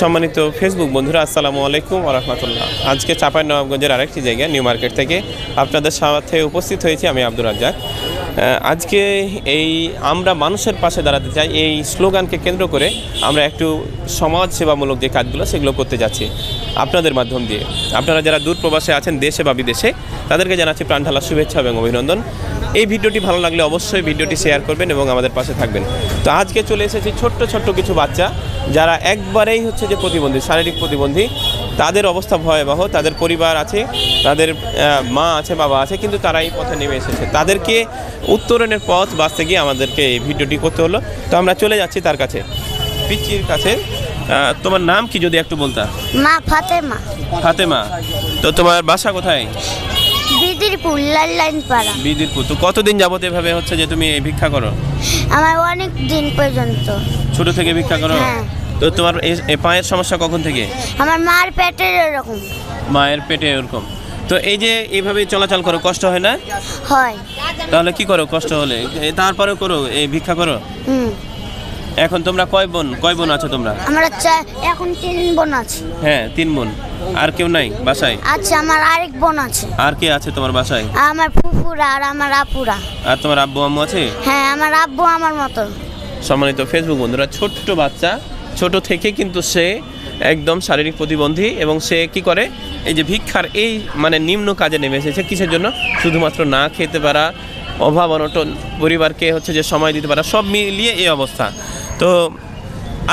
সম্মানিত ফেসবুক বন্ধুরা, আসসালামু আলাইকুম রহমতুল্লাহ। আজকে চাপাই নবাবগঞ্জের আরেকটি জায়গা, নিউ মার্কেট থেকে আপনাদের সাথে উপস্থিত হয়েছি আমি আব্দুর রাজ্জাক। আজকে এই আমরা মানুষের পাশে দাঁড়াতে চাই, এই স্লোগানকে কেন্দ্র করে আমরা একটু সমাজ সেবামূলক যে কাজগুলো, সেগুলো করতে যাচ্ছি আপনাদের মাধ্যম দিয়ে। আপনারা যারা দূর প্রবাসে আছেন, দেশে বা বিদেশে, তাদেরকে জানাচ্ছি প্রাণঢালা শুভেচ্ছা এবং অভিনন্দন। এই ভিডিওটি ভালো লাগলে অবশ্যই ভিডিওটি শেয়ার করবেন এবং আমাদের পাশে থাকবেন। তো আজকে চলে এসেছি ছোট্ট ছোট্ট কিছু বাচ্চা। যারা একবারেই হচ্ছে যে প্রতিবন্ধী শারীরিক প্রতিবন্ধী তাদের অবস্থা ভয়াবহ তাদের পরিবার আছে তাদের মা আছে বাবা আছে কিন্তু তারা এই পথে নেমে এসেছে। তাদেরকে উত্তরণের পথ বাঁচতে গিয়ে আমাদেরকে এই ভিডিওটি করতে হলো। তো আমরা চলে যাচ্ছি তার কাছে। পিচ্চির কাছে। তোমার নাম কি যদি একটু বলতা? মা ফাতেমা। ফাতেমা। তো তোমার বাসা কোথায়? বিদিরপুর লাল লাইন পাড়া বিদিরপুর। তো কতদিন যাবত এভাবে হচ্ছে যে তুমি ভিক্ষা করো? আমার অনেক দিন পর্যন্ত। ছোট থেকে ভিক্ষা করো? হ্যাঁ। তো তোমার এই- পায়ের সমস্যা কখন থেকে? আমার মার পেটের এরকম। মায়ের পেটে ওরকম তো এই যে এইভাবে চলাচল করো কষ্ট হয় না? হয়। তাহলে কি করো কষ্ট হলে? তারপরেও করো এই ভিক্ষা করো? হুম। এখন তোমরা কয় বোন? কয় বোন আছো তোমরা? আমরা চা- এখন তিন বোন আছে। হ্যাঁ তিন বোন। আর কেউ নাই বাসায়? আচ্ছা আমার আরেক বোন আছে। আর কে আছে তোমার বাসায়? আমার ফুফুরা আর আমার আপুরা। আর তোমার আব্বু আম্মু আছে? হ্যাঁ আমার আব্বু আমার মতো। সম্মানিত ফেসবুক বন্ধুরা ছোট্ট বাচ্চা ছোট থেকে কিন্তু সে একদম শারীরিক প্রতিবন্ধী এবং সে কি করে? এই যে ভিক্ষার এই মানে নিম্ন কাজে নেমে এসেছে কিসের জন্য? শুধুমাত্র না খেতে পারা অভাব অনটন পরিবারকে হচ্ছে যে সময় দিতে পারা সব মিলিয়ে এই অবস্থা। তো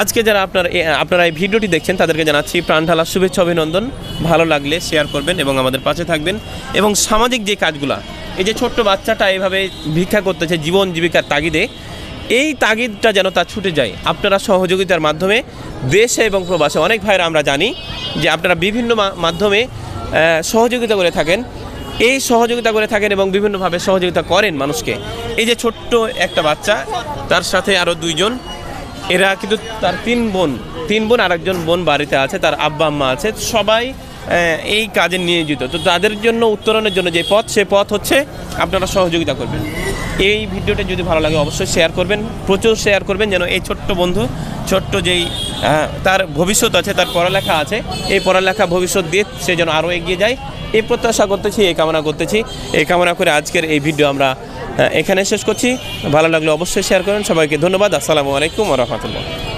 আজকে যারা আপনার আপনারা এই ভিডিওটি দেখছেন, তাদেরকে জানাচ্ছি প্রাণঢালা শুভেচ্ছা, অভিনন্দন। ভালো লাগলে শেয়ার করবেন এবং আমাদের পাশে থাকবেন। এবং সামাজিক যে কাজগুলা, এই যে ছোট্ট বাচ্চাটা এভাবে ভিক্ষা করতেছে, জীবন জীবিকার তাগিদে, এই তাগিদটা যেন তা ছুটে যায়। আপনারা সহযোগিতার মাধ্যমে দেশে এবং প্রবাসে, অনেক ভাইরা আমরা জানি যে আপনারা বিভিন্ন মাধ্যমে সহযোগিতা করে থাকেন। এই সহযোগিতা করে থাকেন এবং বিভিন্নভাবে সহযোগিতা করেন মানুষকে। এই যে ছোট্ট একটা বাচ্চা, তার সাথে আরও দুইজন এরা কিন্তু তার তিন বোন তিন বোন আর একজন বোন বাড়িতে আছে, তার আব্বা আম্মা আছে। সবাই এই কাজে নিয়োজিত। তো তাদের জন্য উত্তরণের জন্য যে পথ, সে পথ হচ্ছে আপনারা সহযোগিতা করবেন। এই ভিডিওটা যদি ভালো লাগে অবশ্যই শেয়ার করবেন, প্রচুর শেয়ার করবেন যেন এই ছোট্ট বন্ধু, ছোট্ট যেই তার ভবিষ্যৎ আছে, তার পড়ালেখা আছে। এই পড়ালেখা ভবিষ্যৎ দিয়ে সে যেন আরও এগিয়ে যায়। এই প্রত্যাশা করতেছি, এই কামনা করতেছি। এই কামনা করে আজকের এই ভিডিও আমরা এখানে শেষ করছি। ভালো লাগলে অবশ্যই শেয়ার করেন। সবাইকে ধন্যবাদ। আসসালামু আলাইকুম রহমতুল্লাহ।